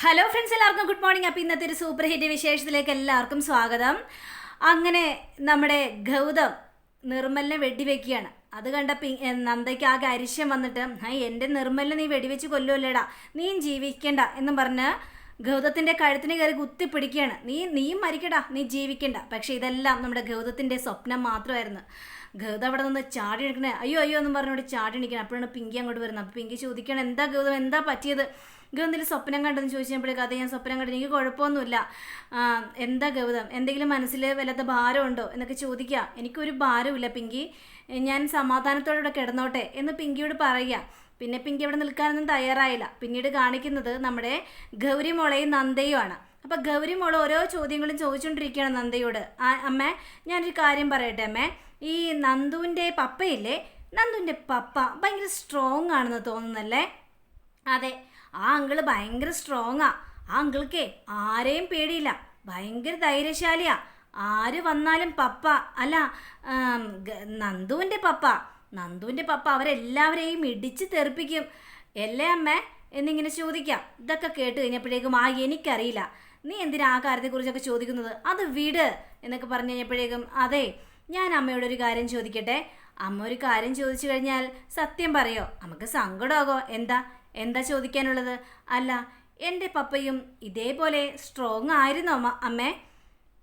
Hello friends എല്ലാവർക്കും good morning അപ്പോൾ ഇന്നത്തെ ഒരു സൂപ്പർ ഹിറ്റ് വിശേഷത്തിലേക്ക് എല്ലാവർക്കും സ്വാഗതം. അങ്ങനെ നമ്മുടെ ഗൗതം നിർമ്മലിനെ വെടിവെക്കുകയാണ്. അത് കണ്ട പി എ, നന്ദയ്ക്ക് ആകെ അരിശ്യം വന്നിട്ട് ആ എന്റെ നിർമ്മലിനെ നീ വെടിവെച്ച് കൊല്ലുമല്ലേടാ നീ ജീവിക്കണ്ട. എന്ന് പറഞ്ഞ് ഗൗതത്തിന്റെ കഴുത്തിന് കയറി കുത്തിപ്പിടിക്കുകയാണ്. നീ നീ മരിക്കടാ നീ ജീവിക്കണ്ട. പക്ഷേ ഇതെല്ലാം നമ്മുടെ ഗൗതത്തിന്റെ സ്വപ്നം മാത്രമായിരുന്നു. ഗൗതം അവിടെ നിന്ന് ചാടി എടുക്കണേ അയ്യോ അയ്യോ എന്നും പറഞ്ഞോട് ചാടി എണിക്കണം അപ്പോഴാണ് പിങ്കി അങ്ങോട്ട് വരുന്നത്. അപ്പോൾ പിങ്കി ചോദിക്കണം എന്താ ഗൗതം എന്താ പറ്റിയത്? എന്തെങ്കിലും സ്വപ്നം കണ്ടെന്ന് ചോദിച്ചപ്പോഴേക്കും അത് ഞാൻ സ്വപ്നം കണ്ടു. എനിക്ക് കുഴപ്പമൊന്നുമില്ല. എന്താ ഗൗതം? എന്തെങ്കിലും മനസ്സിൽ വല്ലാത്ത ഭാരമുണ്ടോ എന്നൊക്കെ ചോദിക്കുക. എനിക്കൊരു ഭാരമില്ല പിങ്കി. ഞാൻ സമാധാനത്തോടെ ഇവിടെ കിടന്നോട്ടെ എന്ന് പിങ്കിയോട് പറയുക. പിന്നെ പിങ്കി അവിടെ നിൽക്കാനൊന്നും തയ്യാറായില്ല. പിന്നീട് കാണിക്കുന്നത് നമ്മുടെ ഗൗരി മോളെയും നന്ദയുമാണ് അപ്പോൾ ഗൗരി മോൾ ഓരോ ചോദ്യങ്ങളും ചോദിച്ചുകൊണ്ടിരിക്കുകയാണ് നന്ദയോട്. ആ അമ്മേ ഞാനൊരു കാര്യം പറയട്ടെ അമ്മേ. ഈ നന്ദുവിന്റെ പപ്പയില്ലേ? നന്ദുവിന്റെ പപ്പ ഭയങ്കര സ്ട്രോങ് ആണെന്ന് തോന്നുന്നല്ലേ? അതെ. ആ അങ്കിൾ ഭയങ്കര സ്ട്രോങ്ങാ ആ. അങ്കിൾക്കേ ആരെയും പേടിയില്ല. ഭയങ്കര ധൈര്യശാലിയാ. ആര് വന്നാലും പപ്പ അല്ല നന്ദുവിന്റെ പപ്പ. നന്ദുവിന്റെ പപ്പ അവരെല്ലാവരെയും ഇടിച്ച് തെറിപ്പിക്കും. എല്ലേ അമ്മ? എന്നിങ്ങനെ ചോദിക്കാം. ഇതൊക്കെ കേട്ട് കഴിഞ്ഞപ്പോഴേക്കും ആ എനിക്കറിയില്ല. നീ എന്തിനാ ആ കാര്യത്തെക്കുറിച്ചൊക്കെ ചോദിക്കുന്നത്? അത് വിട്. എന്നൊക്കെ പറഞ്ഞു കഴിഞ്ഞപ്പോഴേക്കും അതെ ഞാൻ അമ്മയോട് ഒരു കാര്യം ചോദിക്കട്ടെ. അമ്മ ഒരു കാര്യം ചോദിച്ചു കഴിഞ്ഞാൽ സത്യം പറയോ? നമുക്ക് സങ്കടമാകോ എന്താ? എന്താ ചോദിക്കാനുള്ളത്? അല്ല എന്റെ പപ്പയും ഇതേപോലെ സ്ട്രോങ് ആയിരുന്നോ അമ്മ അമ്മേ?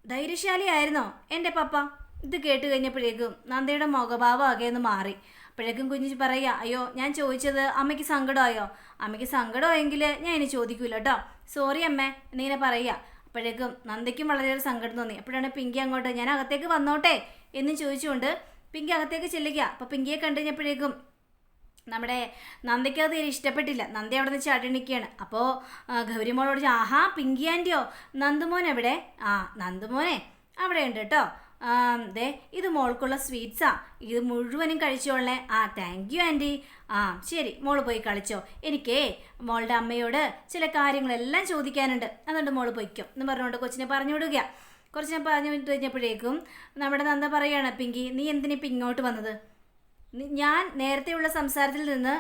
ധൈര്യശാലിയായിരുന്നോ എന്റെ പപ്പ? ഇത് കേട്ട് കഴിഞ്ഞപ്പോഴേക്കും നന്ദയുടെ മുഖഭാവം ആകെ ഒന്ന് മാറി. അപ്പോഴേക്കും കുഞ്ഞു പറയുക അയ്യോ ഞാൻ ചോദിച്ചത് അമ്മയ്ക്ക് സങ്കടമായോ? അമ്മയ്ക്ക് സങ്കടമായെങ്കിൽ ഞാൻ ഇനി ചോദിക്കൂല കേട്ടോ സോറി അമ്മേ എന്നിങ്ങനെ പറയുക. അപ്പോഴേക്കും നന്ദയ്ക്കും വളരെയേറെ സങ്കടം തോന്നി. അപ്പോഴാണ് പിങ്കി അങ്ങോട്ട് ഞാൻ അകത്തേക്ക് വന്നോട്ടെ? എന്ന് ചോദിച്ചുകൊണ്ട് പിങ്കി അകത്തേക്ക് ചെല്ലുക. അപ്പോൾ പിങ്കിയെ കണ്ടു കഴിഞ്ഞപ്പോഴേക്കും നമ്മുടെ നന്ദയ്ക്ക് അത് തീരെ ഇഷ്ടപ്പെട്ടില്ല. നന്ദി അവിടെ നിന്ന് ചാടി നിൽക്കുകയാണ് അപ്പോൾ ഗൗരിമോളോട് ആഹാ പിങ്കി ആന്റിയോ നന്ദുമോൻ എവിടെ? ആ നന്ദുമോനെ അവിടെ ഉണ്ട് കേട്ടോ. ദേ ഇത് മോൾക്കുള്ള സ്വീറ്റ്സാ. ഇത് മുഴുവനും കഴിച്ചോളേ ആ താങ്ക് യു ആന്റി ആ ശരി മോൾ പോയി കളിച്ചോ. എനിക്കേ മോളുടെ അമ്മയോട് ചില കാര്യങ്ങളെല്ലാം ചോദിക്കാനുണ്ട്. അതുകൊണ്ട് മോൾ പൊയ്ക്കോ. എന്ന് പറഞ്ഞുകൊണ്ട് കൊച്ചിനെ പറഞ്ഞു വിടുക. കുറച്ച് പറഞ്ഞു കഴിഞ്ഞപ്പോഴേക്കും നമ്മുടെ നന്ദ പറയാണ് പിങ്കി നീ എന്തിനിപ്പോൾ ഇങ്ങോട്ട് വന്നത്? ഞാൻ നേരത്തെയുള്ള സംസാരത്തിൽ നിന്ന്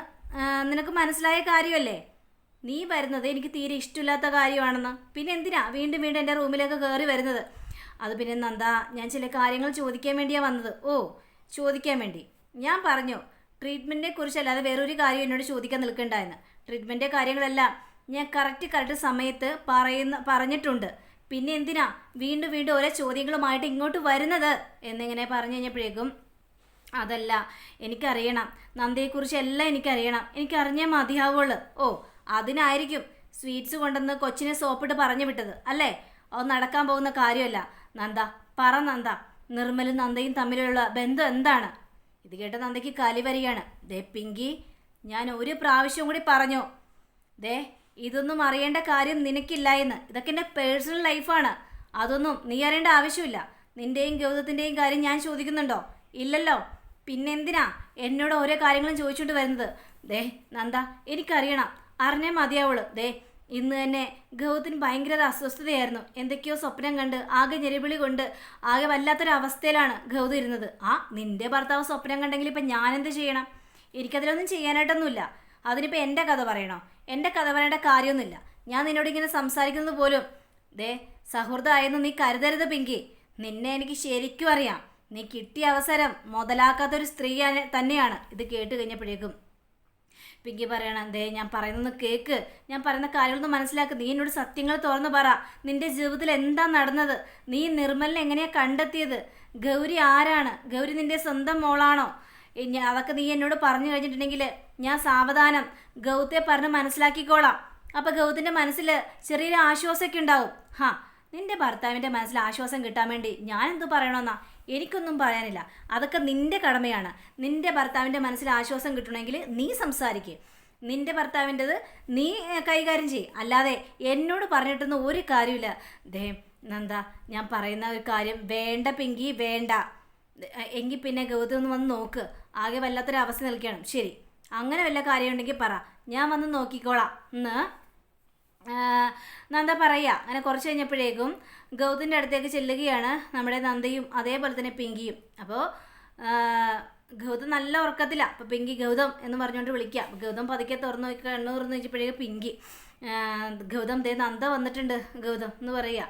നിനക്ക് മനസ്സിലായ കാര്യമല്ലേ? നീ വരുന്നത് എനിക്ക് തീരെ ഇഷ്ടമില്ലാത്ത കാര്യമാണെന്ന്. പിന്നെ എന്തിനാ വീണ്ടും വീണ്ടും എന്റെ റൂമിലേക്ക് കയറി വരുന്നത്? അത് പിന്നെ നന്ദാ ഞാൻ ചില കാര്യങ്ങൾ ചോദിക്കാൻ വേണ്ടിയാണ് വന്നത്. ഓ ചോദിക്കാൻ വേണ്ടി. ഞാൻ പറഞ്ഞു ട്രീറ്റ്മെന്റിനെ കുറിച്ചല്ലാതെ വേറൊരു കാര്യം എന്നോട് ചോദിക്കാൻ നിൽക്കണ്ടായെന്ന്. ട്രീറ്റ്മെന്റിന്റെ കാര്യങ്ങളെല്ലാം ഞാൻ കറക്റ്റ് കറക്റ്റ് സമയത്ത് പറയുന്ന പറഞ്ഞിട്ടുണ്ട്. പിന്നെ എന്തിനാ വീണ്ടും വീണ്ടും ഓരോ ചോദ്യങ്ങളുമായിട്ട് ഇങ്ങോട്ട് വരുന്നത്? എന്നിങ്ങനെ പറഞ്ഞു കഴിഞ്ഞപ്പോഴേക്കും അതല്ല എനിക്കറിയണം. നന്ദയെക്കുറിച്ച് എല്ലാം എനിക്കറിയണം. എനിക്കറിഞ്ഞേ മതിയാവുള്ളൂ. ഓ അതിനായിരിക്കും സ്വീറ്റ്സ് കൊണ്ടുവന്ന് കൊച്ചിനെ സോപ്പിട്ട് പറഞ്ഞു വിട്ടത് അല്ലേ? അത് നടക്കാൻ പോകുന്ന കാര്യമല്ല. നന്ദ പറ നന്ദ. നിർമ്മലും നന്ദയും തമ്മിലുള്ള ബന്ധം എന്താണ്? ഇത് കേട്ട നന്ദയ്ക്ക് കലി വരികയാണ്. ദേ പിങ്കി ഞാൻ ഒരു പ്രാവശ്യം കൂടി പറഞ്ഞു. ദേ ഇതൊന്നും അറിയേണ്ട കാര്യം നിനക്കില്ല എന്ന്. ഇതൊക്കെ എന്റെ പേഴ്സണൽ ലൈഫാണ്. അതൊന്നും നീ അറിയേണ്ട ആവശ്യമില്ല. നിന്റെയും ഗൗതത്തിന്റെയും കാര്യം ഞാൻ ചോദിക്കുന്നുണ്ടോ? ഇല്ലല്ലോ. പിന്നെന്തിനാ എന്നോട് ഓരോ കാര്യങ്ങളും ചോദിച്ചുകൊണ്ട് വരുന്നത്? ദേ നന്ദ എനിക്കറിയണം. അറിഞ്ഞേ മതിയാവുള്ളൂ. ദേ ഇന്ന് തന്നെ ഗൗതത്തിന് ഭയങ്കര അസ്വസ്ഥതയായിരുന്നു. എന്തൊക്കെയോ സ്വപ്നം കണ്ട് ആകെ ഞെരിവിളി കൊണ്ട് ആകെ വല്ലാത്തൊരവസ്ഥയിലാണ് ഗൗതം ഇരുന്നത്. ആ നിന്റെ ഭർത്താവ് സ്വപ്നം കണ്ടെങ്കിൽ ഇപ്പം ഞാനെന്ത് ചെയ്യണം? എനിക്കതിലൊന്നും ചെയ്യാനായിട്ടൊന്നുമില്ല. അതിനിപ്പോൾ എന്റെ കഥ പറയണോ? എന്റെ കഥ പറയേണ്ട കാര്യമൊന്നുമില്ല. ഞാൻ നിന്നോട് ഇങ്ങനെ സംസാരിക്കുന്നത് പോലും ദേ സൗഹൃദമായെന്ന് നീ കരുതരുത് പിങ്കി. നിന്നെ എനിക്ക് ശരിക്കും അറിയാം. നീ കിട്ടിയ അവസരം മുതലാക്കാത്തൊരു സ്ത്രീ തന്നെയാണ്. ഇത് കേട്ട് കഴിഞ്ഞപ്പോഴേക്കും പിങ്കി പറയണം ദേ ഞാൻ പറയുന്നത് കേക്ക്. ഞാൻ പറയുന്ന കാര്യങ്ങളൊന്ന് മനസ്സിലാക്കി. നീ എന്നോട് സത്യങ്ങൾ തുറന്നു പറ. നിന്റെ ജീവിതത്തിൽ എന്താ നടന്നത്? നീ നിർമ്മലിനെ എങ്ങനെയാ കണ്ടെത്തിയത്? ഗൗരി ആരാണ്? ഗൗരി നിന്റെ സ്വന്തം മോളാണോ? അതൊക്കെ നീ എന്നോട് പറഞ്ഞു കഴിഞ്ഞിട്ടുണ്ടെങ്കിൽ ഞാൻ സാവധാനം ഗൗത്തെ പറഞ്ഞ് മനസ്സിലാക്കിക്കോളാം. അപ്പൊ ഗൗതിന്റെ മനസ്സിൽ ചെറിയൊരു ആശ്വാസമൊക്കെ ഉണ്ടാവും. ഹാ നിന്റെ ഭർത്താവിന്റെ മനസ്സിൽ ആശ്വാസം കിട്ടാൻ വേണ്ടി ഞാൻ എന്ത് പറയണമെന്നാ എനിക്കൊന്നും പറയാനില്ല. അതൊക്കെ നിന്റെ കടമയാണ്. നിന്റെ ഭർത്താവിന്റെ മനസ്സിൽ ആശ്വാസം കിട്ടണമെങ്കിൽ നീ സംസാരിക്കുക നിന്റെ ഭർത്താവിന്റെത് നീ കൈകാര്യം ചെയ് അല്ലാതെ എന്നോട് പറഞ്ഞിട്ടൊന്നും ഒരു കാര്യമില്ല ദേ നന്ദ ഞാൻ പറയുന്ന ഒരു കാര്യം വേണ്ട പിങ്കി വേണ്ട. എങ്കിൽ പിന്നെ ഗൗതം ഒന്ന് വന്ന് നോക്ക്. ആകെ വല്ലാത്തൊരു അവസ്ഥ നിൽക്കണം ശരി. അങ്ങനെ വല്ല കാര്യമുണ്ടെങ്കിൽ പറ. ഞാൻ വന്ന് നോക്കിക്കോളാം. എന്ന് നന്ദ പറയുക അങ്ങനെ കുറച്ച് കഴിഞ്ഞപ്പോഴേക്കും ഗൗതിന്റെ അടുത്തേക്ക് ചെല്ലുകയാണ് നമ്മുടെ നന്ദയും അതേപോലെ തന്നെ പിങ്കിയും. അപ്പോൾ ഗൗതം നല്ല ഉറക്കത്തില്ല അപ്പോൾ പിങ്കി ഗൗതം എന്ന് പറഞ്ഞുകൊണ്ട് വിളിക്കുക ഗൗതം പതുക്കെ തുറന്നു നോക്കി കണ്ണു തുറന്നു വെച്ചപ്പോഴേക്കും പിങ്കി. ഗൗതം ദേ നന്ദ വന്നിട്ടുണ്ട് ഗൗതം എന്ന് പറയുക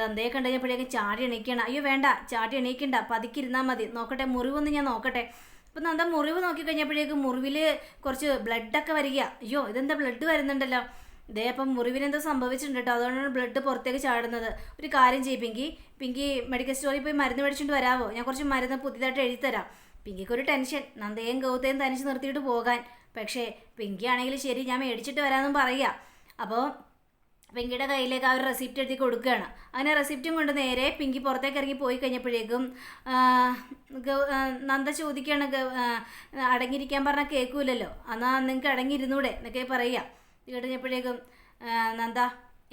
നന്ദയെ കണ്ടു കഴിഞ്ഞപ്പോഴേക്കും ചാടി എണീക്കണം. അയ്യോ വേണ്ട ചാടി എണീക്കണ്ട പതുക്കിരുന്നാൽ മതി. നോക്കട്ടെ മുറിവൊന്ന് ഞാൻ നോക്കട്ടെ. അപ്പം നന്ദ മുറിവ് നോക്കി കഴിഞ്ഞപ്പോഴേക്കും മുറിവിൽ കുറച്ച് ബ്ലഡൊക്കെ വരിക. അയ്യോ ഇതെന്താ ബ്ലഡ് വരുന്നുണ്ടല്ലോ? ഇതേ അപ്പം മുറിവിന് എന്തോ സംഭവിച്ചിട്ടുണ്ട് കേട്ടോ അതുകൊണ്ടാണ് ബ്ലഡ് പുറത്തേക്ക് ചാടുന്നത്. ഒരു കാര്യം ചെയ്യും പിങ്കി. പിങ്കി മെഡിക്കൽ സ്റ്റോറിൽ പോയി മരുന്ന് മേടിച്ചുകൊണ്ട് വരാമോ ഞാൻ കുറച്ച് മരുന്ന് പുതിയതായിട്ട് എഴുതി തരാം പിങ്കിക്ക് ഒരു ടെൻഷൻ നന്ദയും ഗൗതയും തനിച്ച് നിർത്തിയിട്ട് പോകാൻ. പക്ഷേ പിങ്കി ആണെങ്കിൽ ശരി ഞാൻ മേടിച്ചിട്ട് വരാമെന്നും പറയുക അപ്പോൾ പിങ്കിയുടെ കയ്യിലേക്ക് ആ ഒരു റെസിപ്റ്റ് എഴുതി കൊടുക്കുകയാണ്. അങ്ങനെ റെസിപ്റ്റും കൊണ്ട് നേരെ പിങ്കി പുറത്തേക്ക് ഇറങ്ങി പോയി കഴിഞ്ഞപ്പോഴേക്കും നന്ദ ചോദിക്കുകയാണ് അടങ്ങിയിരിക്കാൻ പറഞ്ഞാൽ കേൾക്കൂലല്ലോ എന്നാൽ നിങ്ങൾക്ക് അടങ്ങിയിരുന്നൂടെ എന്നൊക്കെ പറയുക ഇത് നന്ദ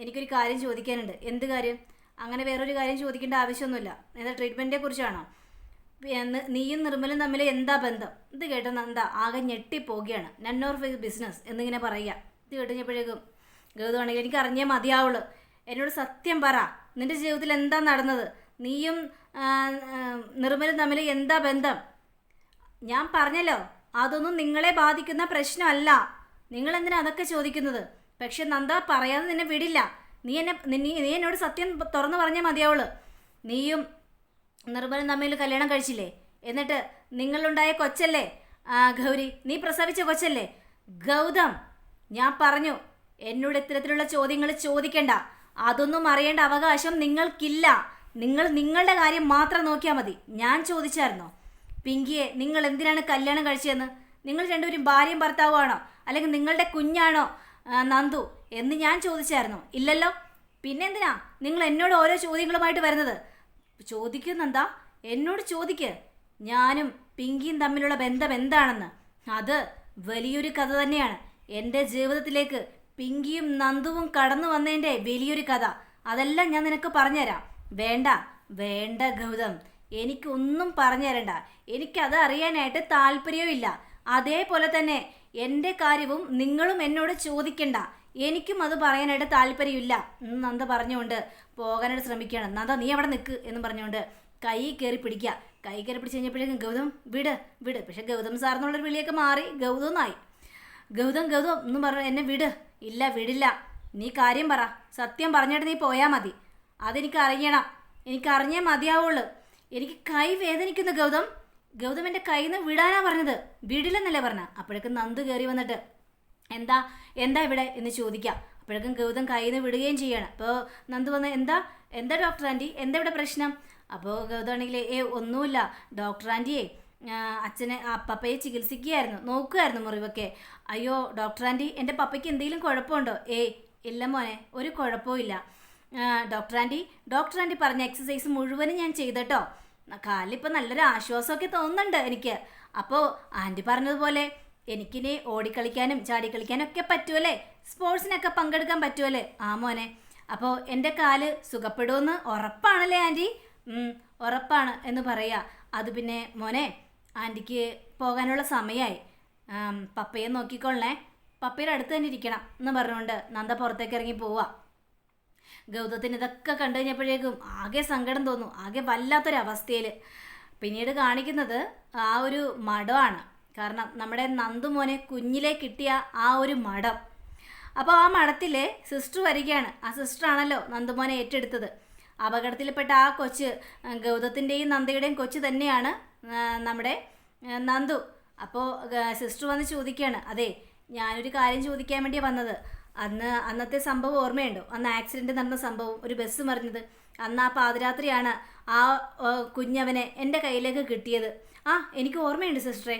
എനിക്കൊരു കാര്യം ചോദിക്കാനുണ്ട്. എന്ത് കാര്യം? അങ്ങനെ വേറൊരു കാര്യം ചോദിക്കേണ്ട ആവശ്യമൊന്നുമില്ല. എന്താ ട്രീറ്റ്മെന്റിനെ കുറിച്ചാണോ? നീയും നിർമ്മലും തമ്മിൽ എന്താ ബന്ധം? ഇത് കേട്ട നന്ദ ആകെ ഞെട്ടിപ്പോവുകയാണ്. നൺ ഓർ ബിസിനസ് എന്നിങ്ങനെ പറയുക. ഇത് കേട്ടുകഴിഞ്ഞപ്പോഴേക്കും ഗൗതമാണെങ്കിൽ എനിക്ക് അറിഞ്ഞേ മതിയാവുള്ളൂ. എന്നോട് സത്യം പറ. നിന്റെ ജീവിതത്തിൽ എന്താ നടന്നത്? നീയും നിർമ്മലും തമ്മിൽ എന്താ ബന്ധം? ഞാൻ പറഞ്ഞല്ലോ അതൊന്നും നിങ്ങളെ ബാധിക്കുന്ന പ്രശ്നമല്ല. നിങ്ങൾ എന്തിനാ അതൊക്കെ ചോദിക്കുന്നത്? പക്ഷെ നന്ദ പറയാതെ നിന്നെ വിടില്ല. നീ എന്നെ നീ നീ എന്നോട് സത്യം തുറന്നു പറഞ്ഞാൽ മതിയാവുള്ളൂ നീയും നിർമ്മലും തമ്മിൽ കല്യാണം കഴിച്ചില്ലേ? എന്നിട്ട് നിങ്ങളുണ്ടായ കൊച്ചല്ലേ? ഗൗരി നീ പ്രസവിച്ച കൊച്ചല്ലേ? ഗൗതം ഞാൻ പറഞ്ഞു എന്നോട് ഇത്തരത്തിലുള്ള ചോദ്യങ്ങൾ ചോദിക്കണ്ട. അതൊന്നും അറിയേണ്ട അവകാശം നിങ്ങൾക്കില്ല. നിങ്ങൾ നിങ്ങളുടെ കാര്യം മാത്രം നോക്കിയാൽ മതി. ഞാൻ ചോദിച്ചായിരുന്നോ. പിങ്കിയെ നിങ്ങൾ എന്തിനാണ് കല്യാണം കഴിച്ചതെന്ന്? നിങ്ങൾ രണ്ടുപേരും ഭാര്യയും ഭർത്താവുമാണോ? അല്ലെങ്കിൽ നിങ്ങളുടെ കുഞ്ഞാണോ നന്ദു എന്ന് ഞാൻ ചോദിച്ചായിരുന്നു. ഇല്ലല്ലോ. പിന്നെന്തിനാ? നിങ്ങൾ എന്നോട് ഓരോ ചോദ്യങ്ങളുമായിട്ട് വരുന്നത്? ചോദിക്കുന്നെന്താ? എന്നോട് ചോദിക്ക്. ഞാനും പിങ്കിയും തമ്മിലുള്ള ബന്ധം എന്താണെന്ന്. അത് വലിയൊരു കഥ തന്നെയാണ്. എന്റെ ജീവിതത്തിലേക്ക് പിങ്കിയും നന്ദുവും കടന്നു വന്നതിന്റെ വലിയൊരു കഥ. അതെല്ലാം ഞാൻ നിനക്ക് പറഞ്ഞുതരാം. വേണ്ട വേണ്ട ഗൗതം. എനിക്കൊന്നും പറഞ്ഞു തരണ്ട എനിക്കത് അറിയാനായിട്ട് താല്പര്യവും ഇല്ല അതേപോലെ തന്നെ എന്റെ കാര്യവും നിങ്ങളും എന്നോട് ചോദിക്കണ്ട. എനിക്കും അത് പറയാനായിട്ട് താല്പര്യമില്ല. എന്ന് നന്ദ പറഞ്ഞുകൊണ്ട് പോകാനായിട്ട് ശ്രമിക്കുകയാണ്. നന്ദ നീ അവിടെ നിൽക്ക് എന്ന് പറഞ്ഞുകൊണ്ട് കൈ കയറി പിടിക്കുക. കൈ കയറി പിടിച്ച് കഴിഞ്ഞപ്പോഴേക്കും ഗൗതം വിട് വിട്. പക്ഷെ ഗൗതം സാർ എന്നുള്ളൊരു വിളിയൊക്കെ മാറി ഗൗതം എന്നായി ഗൗതം ഗൗതം എന്ന് പറഞ്ഞു എന്നെ വിട്. ഇല്ല വിടില്ല. നീ കാര്യം പറ. സത്യം പറഞ്ഞിട്ട് നീ പോയാൽ മതി. അതെനിക്ക് അറിയണം എനിക്ക് അറിഞ്ഞേ മതിയാവുള്ളൂ. എനിക്ക് കൈ വേദനിക്കുന്നു ഗൗതം. ഗൗതം എന്റെ കയ്യിൽ നിന്ന് വിടാനാ പറഞ്ഞത്. വിടില്ലെന്നല്ലേ പറഞ്ഞ. അപ്പോഴേക്കും നന്ദു കയറി വന്നിട്ട് എന്താ? എന്താ ഇവിടെ? എന്ന് ചോദിക്കാം. അപ്പോഴേക്കും ഗൗതം കയ്യിൽ നിന്ന് വിടുകയും ചെയ്യാണ്. അപ്പോൾ നന്ദു വന്ന് എന്താ? എന്താ ഡോക്ടർ ആന്റി? എന്താ ഇവിടെ പ്രശ്നം? അപ്പോൾ ഗൗതം ആണെങ്കിൽ ഏ ഒന്നുമില്ല. ഡോക്ടർ ആന്റിയെ അച്ഛനെ പപ്പയെ ചികിത്സിക്കുകയായിരുന്നു. നോക്കുമായിരുന്നു മുറിവൊക്കെ. അയ്യോ ഡോക്ടർ ആന്റി എന്റെ പപ്പയ്ക്ക് എന്തെങ്കിലും കുഴപ്പമുണ്ടോ? ഏയ് ഇല്ല മോനെ ഒരു കുഴപ്പവും ഇല്ല. ഡോക്ടർ ആന്റി ഡോക്ടർ ആന്റി പറഞ്ഞ എക്സസൈസ് മുഴുവനും ഞാൻ ചെയ്തട്ടോ. കാലിപ്പോൾ നല്ലൊരു ആശ്വാസമൊക്കെ തോന്നുന്നുണ്ട് എനിക്ക്. അപ്പോൾ ആന്റി പറഞ്ഞതുപോലെ എനിക്കിനി ഓടിക്കളിക്കാനും ചാടിക്കളിക്കാനും ഒക്കെ പറ്റുമല്ലേ സ്പോർട്സിനൊക്കെ പങ്കെടുക്കാൻ പറ്റുമല്ലേ ആ മോനെ. അപ്പോൾ എന്റെ കാൽ സുഖപ്പെടുമെന്ന് ഉറപ്പാണല്ലേ ആന്റി ഉറപ്പാണ് എന്ന് പറയാ. അത് പിന്നെ മോനെ ആന്റിക്ക് പോകാനുള്ള സമയമായി പപ്പയെ നോക്കിക്കൊള്ളേ പപ്പയുടെ അടുത്ത് തന്നെ ഇരിക്കണം എന്ന് പറഞ്ഞുകൊണ്ട് നന്ദ പുറത്തേക്ക് ഇറങ്ങി പോവാ. ഗൗതത്തിന് ഇതൊക്കെ കണ്ടു കഴിഞ്ഞപ്പോഴേക്കും ആകെ സങ്കടം തോന്നും ആകെ വല്ലാത്തൊരവസ്ഥയിൽ പിന്നീട് കാണിക്കുന്നത് ആ ഒരു മഠമാണ്. കാരണം നമ്മുടെ നന്ദുമോനെ കുഞ്ഞിലെ കിട്ടിയ ആ ഒരു മഠം. അപ്പോൾ ആ മഠത്തിൽ സിസ്റ്റർ വരികയാണ്. ആ സിസ്റ്റർ സിസ്റ്ററാണല്ലോ നന്ദുമോനെ ഏറ്റെടുത്തത്. അപകടത്തിൽപ്പെട്ട ആ കൊച്ച് ഗൗതത്തിന്റെയും നന്ദയുടെയും കൊച്ച് തന്നെയാണ് നമ്മുടെ നന്ദു. അപ്പോൾ സിസ്റ്റർ വന്ന് ചോദിക്കുകയാണ് അതെ ഞാനൊരു കാര്യം ചോദിക്കാൻ വേണ്ടി വന്നത്. അന്ന് അന്നത്തെ സംഭവം ഓർമ്മയുണ്ടോ? അന്ന് ആക്സിഡന്റ് നടന്ന സംഭവം ഒരു ബസ് മറിഞ്ഞത്. അന്ന് ആ പാതിരാത്രിയാണ് ആ കുഞ്ഞവനെ എന്റെ കയ്യിലേക്ക് കിട്ടിയത്. ആ എനിക്ക് ഓർമ്മയുണ്ട് സിസ്റ്ററെ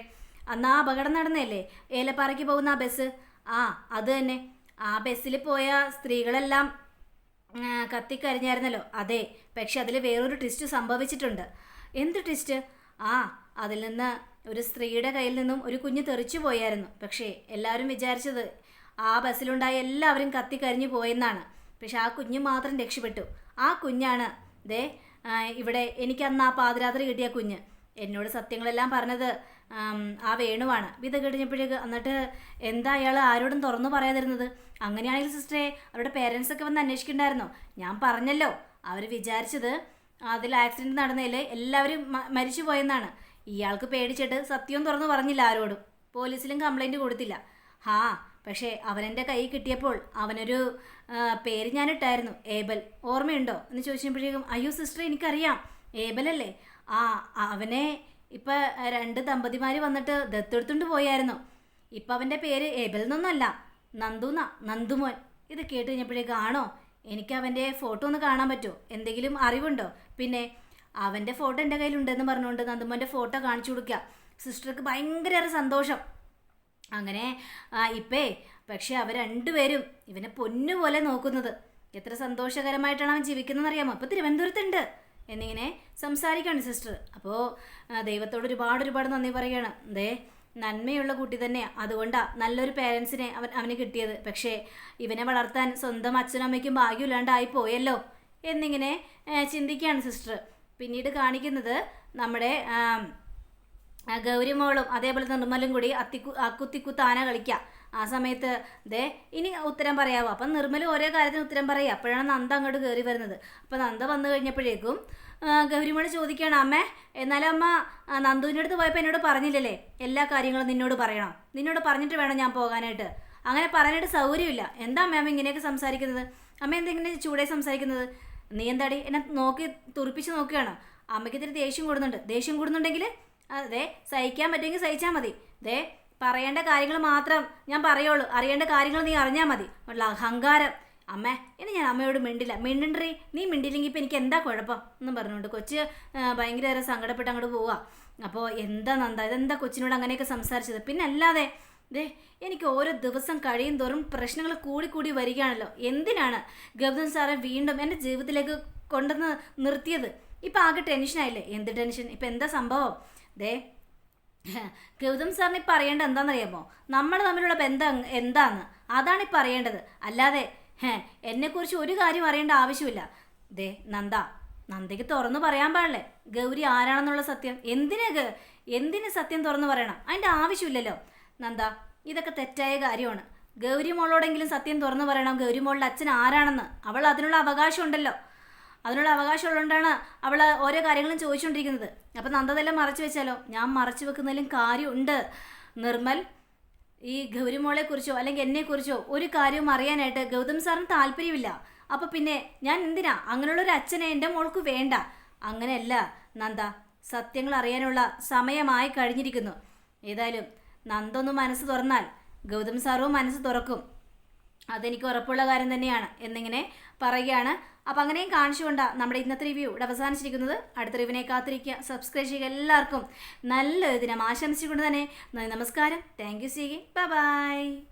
അന്ന് ആ അപകടം നടന്നതല്ലേ? ഏലപ്പാറയ്ക്ക് പോകുന്ന ആ ബസ് ആ അത് തന്നെ. ആ ബസ്സിൽ പോയ സ്ത്രീകളെല്ലാം കത്തിക്കരിഞ്ഞായിരുന്നല്ലോ. അതെ പക്ഷെ അതിൽ വേറൊരു ട്വിസ്റ്റ് സംഭവിച്ചിട്ടുണ്ട്. എന്ത് ട്വിസ്റ്റ് ആ അതിൽ നിന്ന് ഒരു സ്ത്രീയുടെ കയ്യിൽ നിന്നും ഒരു കുഞ്ഞ് തെറിച്ചു പോയായിരുന്നു. പക്ഷേ എല്ലാവരും വിചാരിച്ചത് ആ ബസ്സിലുണ്ടായ എല്ലാവരും കത്തിക്കരിഞ്ഞു പോയെന്നാണ്. പക്ഷെ ആ കുഞ്ഞ് മാത്രം രക്ഷപ്പെട്ടു. ആ കുഞ്ഞാണ് ദേ ഇവിടെ എനിക്ക് അന്ന് ആ പാതിരാത്രി കിട്ടിയ കുഞ്ഞ്. എന്നോട് സത്യങ്ങളെല്ലാം പറഞ്ഞത് ആ വേണുവാണ്. വിധ കഴിഞ്ഞപ്പോഴേക്ക് എന്നിട്ട് എന്താ അയാൾ ആരോടും തുറന്നു പറയാതിരുന്നത്? അങ്ങനെയാണെങ്കിൽ സിസ്റ്ററെ അവരുടെ പേരൻസൊക്കെ വന്ന് അന്വേഷിക്കണ്ടായിരുന്നോ? ഞാൻ പറഞ്ഞല്ലോ. അവർ വിചാരിച്ചത് അതിൽ ആക്സിഡന്റ് നടന്നതിൽ എല്ലാവരും മരിച്ചു പോയെന്നാണ്. ഇയാൾക്ക് പേടിച്ചിട്ട് സത്യവും തുറന്നു പറഞ്ഞില്ല ആരോടും. പോലീസിലും കംപ്ലൈന്റ് കൊടുത്തില്ല. ഹാ പക്ഷേ അവനെന്റെ കൈ കിട്ടിയപ്പോൾ അവനൊരു പേര് ഞാനിട്ടായിരുന്നു ഏബൽ. ഓർമ്മയുണ്ടോ? എന്ന് ചോദിച്ചപ്പോഴേക്കും അയ്യോ സിസ്റ്റർ എനിക്കറിയാം. ഏബലല്ലേ? ആ അവനെ ഇപ്പം രണ്ട് ദമ്പതിമാർ വന്നിട്ട് ദത്തെടുത്തുകൊണ്ട് പോയായിരുന്നു. ഇപ്പം അവന്റെ പേര് ഏബൽ എന്നൊന്നല്ല നന്ദുന്ന നന്ദുമോൻ. ഇത് കേട്ട് കഴിഞ്ഞപ്പോഴേക്കും ആണോ? എനിക്ക് അവന്റെ ഫോട്ടോ ഒന്ന് കാണാൻ പറ്റുമോ? എന്തെങ്കിലും അറിവുണ്ടോ? പിന്നെ അവന്റെ ഫോട്ടോ എന്റെ കയ്യിലുണ്ടെന്ന് പറഞ്ഞുകൊണ്ട് നന്ദുമോന്റെ ഫോട്ടോ കാണിച്ചു കൊടുക്കുക സിസ്റ്റർക്ക് ഭയങ്കര സന്തോഷം. അങ്ങനെ ആ, ഇപ്പേ പക്ഷെ അവർ രണ്ടുപേരും ഇവനെ പൊന്നുപോലെ നോക്കുന്നത്. എത്ര സന്തോഷകരമായിട്ടാണ് അവൻ ജീവിക്കുന്നതെന്ന് അറിയാമോ അപ്പോൾ തിരുവനന്തപുരത്തുണ്ട് എന്നിങ്ങനെ സംസാരിക്കുകയാണ് സിസ്റ്റർ. അപ്പോൾ ദൈവത്തോട് ഒരുപാട് ഒരുപാട് നന്ദി പറയുകയാണ്. ദേ നന്മയുള്ള കുട്ടി തന്നെ. അതുകൊണ്ടാണ് നല്ലൊരു പേരൻസിനെ അവൻ അവന് കിട്ടിയത്. പക്ഷേ ഇവനെ വളർത്താൻ സ്വന്തം അച്ഛനും അമ്മയ്ക്കും ഭാഗ്യമില്ലാണ്ടായി പോയല്ലോ എന്നിങ്ങനെ ചിന്തിക്കുകയാണ് സിസ്റ്റർ. പിന്നീട് കാണിക്കുന്നത് നമ്മുടെ ഗൗരിമോളും അതേപോലെ നിർമ്മലും കൂടി അത്തിക്കു അക്കുത്തിക്കുത്ത് ആന കളിക്കുക ആ സമയത്ത് ദേ ഇനി ഉത്തരം പറയാവോ? അപ്പം നിർമ്മൽ ഓരോ കാര്യത്തിന് ഉത്തരം പറയുക അപ്പോഴാണ് നന്ദ അങ്ങോട്ട് കയറി വരുന്നത്. അപ്പം നന്ദ വന്നു കഴിഞ്ഞപ്പോഴേക്കും ഗൗരിമോട് ചോദിക്കുകയാണ് അമ്മേ എന്നാലും അമ്മ നന്ദുവിന്റെ അടുത്ത് പോയപ്പോൾ എന്നോട് പറഞ്ഞില്ലല്ലേ? എല്ലാ കാര്യങ്ങളും നിന്നോട് പറയണം. നിന്നോട് പറഞ്ഞിട്ട് വേണം ഞാൻ പോകാനായിട്ട്. അങ്ങനെ പറയാനായിട്ട് സൗകര്യമില്ല. എന്താ അമ്മ ഇങ്ങനെയൊക്കെ സംസാരിക്കുന്നത്? അമ്മ എന്തെങ്കിലും ചൂടേ സംസാരിക്കുന്നത്? നീ എന്താടി? എന്നെ നോക്കി തുറിപ്പിച്ച് നോക്കുകയാണ്. അമ്മയ്ക്ക് ഇത്തിരി ദേഷ്യം കൂടുന്നുണ്ട്. ദേഷ്യം കൂടുന്നുണ്ടെങ്കിൽ അതെ സഹിക്കാൻ പറ്റുമെങ്കിൽ സഹിച്ചാൽ മതി. ദേ പറയേണ്ട കാര്യങ്ങൾ മാത്രം ഞാൻ പറയുള്ളൂ. അറിയേണ്ട കാര്യങ്ങൾ നീ അറിഞ്ഞാൽ മതി. ഉള്ള അഹങ്കാരം. അമ്മ ഇനി ഞാൻ അമ്മയോട് മിണ്ടില്ല. മിണ്ടണ്ടറി നീ മിണ്ടില്ലെങ്കിൽ ഇപ്പം എനിക്ക് എന്താ കുഴപ്പം? എന്നും പറഞ്ഞുകൊണ്ട് കൊച്ച് ഭയങ്കര സങ്കടപ്പെട്ട് അങ്ങോട്ട് പോവുക അപ്പോൾ എന്താ നന്ദ? ഇതെന്താ കൊച്ചിനോട് അങ്ങനെയൊക്കെ സംസാരിച്ചത്? പിന്നെ അല്ലാതെ ദേ എനിക്ക് ഓരോ ദിവസം കഴിയും തോറും പ്രശ്നങ്ങൾ കൂടി കൂടി വരികയാണല്ലോ. എന്തിനാണ് ഗൗതം സാറെ വീണ്ടും എന്റെ ജീവിതത്തിലേക്ക് കൊണ്ടുവന്ന് നിർത്തിയത്? ഇപ്പം ആകെ ടെൻഷനായില്ലേ? എന്ത് ടെൻഷൻ? ഇപ്പം എന്താ സംഭവം? ദേ ഗൗതം സാറിന് ഈ പറയേണ്ടത് എന്താണെന്നറിയാമോ? നമ്മൾ തമ്മിലുള്ള ബന്ധം എന്താന്ന്? അതാണ് ഈ പറയേണ്ടത്. അല്ലാതെ എന്നെക്കുറിച്ച് ഒരു കാര്യം അറിയേണ്ട ആവശ്യമില്ല. ദേ നന്ദ നന്ദയ്ക്ക് തുറന്നു പറയാൻ പാടില്ലേ? ഗൗരി ആരാണെന്നുള്ള സത്യം? എന്തിന് എന്തിന് സത്യം തുറന്നു പറയണം? അതിന്റെ ആവശ്യമില്ലല്ലോ. നന്ദ ഇതൊക്കെ തെറ്റായ കാര്യമാണ്. ഗൗരി മോളോടെങ്കിലും സത്യം തുറന്നു പറയണം. ഗൗരി മോളുടെ അച്ഛൻ ആരാണെന്ന്? അവൾ അതിനുള്ള അവകാശം ഉണ്ടല്ലോ. അതിനുള്ള അവകാശം ഉള്ളതുകൊണ്ടാണ് അവൾ ഓരോ കാര്യങ്ങളും ചോദിച്ചുകൊണ്ടിരിക്കുന്നത്. അപ്പം നന്ദതെല്ലാം മറച്ചു വെച്ചാലോ? ഞാൻ മറച്ചു വെക്കുന്നതിലും കാര്യമുണ്ട്. നിർമ്മൽ ഈ ഗൗരിമോളെ കുറിച്ചോ അല്ലെങ്കിൽ എന്നെക്കുറിച്ചോ ഒരു കാര്യവും അറിയാനായിട്ട് ഗൗതം സാറിന് താല്പര്യമില്ല. അപ്പോൾ പിന്നെ ഞാൻ എന്തിനാ? അങ്ങനെയുള്ള ഒരു അച്ഛനെ എന്റെ മോൾക്ക് വേണ്ട. അങ്ങനെയല്ല നന്ദ. സത്യങ്ങൾ അറിയാനുള്ള സമയമായി കഴിഞ്ഞിരിക്കുന്നു. ഏതായാലും നന്ദ ഒന്ന് മനസ്സ് തുറന്നാൽ ഗൗതം സാറും മനസ്സ് തുറക്കും. അതെനിക്ക് ഉറപ്പുള്ള കാര്യം തന്നെയാണ്. എന്നിങ്ങനെ പറയുകയാണ്. അപ്പം അങ്ങനെയും കാണിച്ചുകൊണ്ടാണ് നമ്മുടെ ഇന്നത്തെ റിവ്യൂ ഇവിടെ അവസാനിച്ചിരിക്കുന്നത്. അടുത്ത റിവിനെ കാത്തിരിക്കുക. സബ്സ്ക്രൈബ് ചെയ്യുക എല്ലാവർക്കും. നല്ലൊരു ദിനം ആശംസിച്ചുകൊണ്ട് തന്നെ നമസ്കാരം. Thank you C by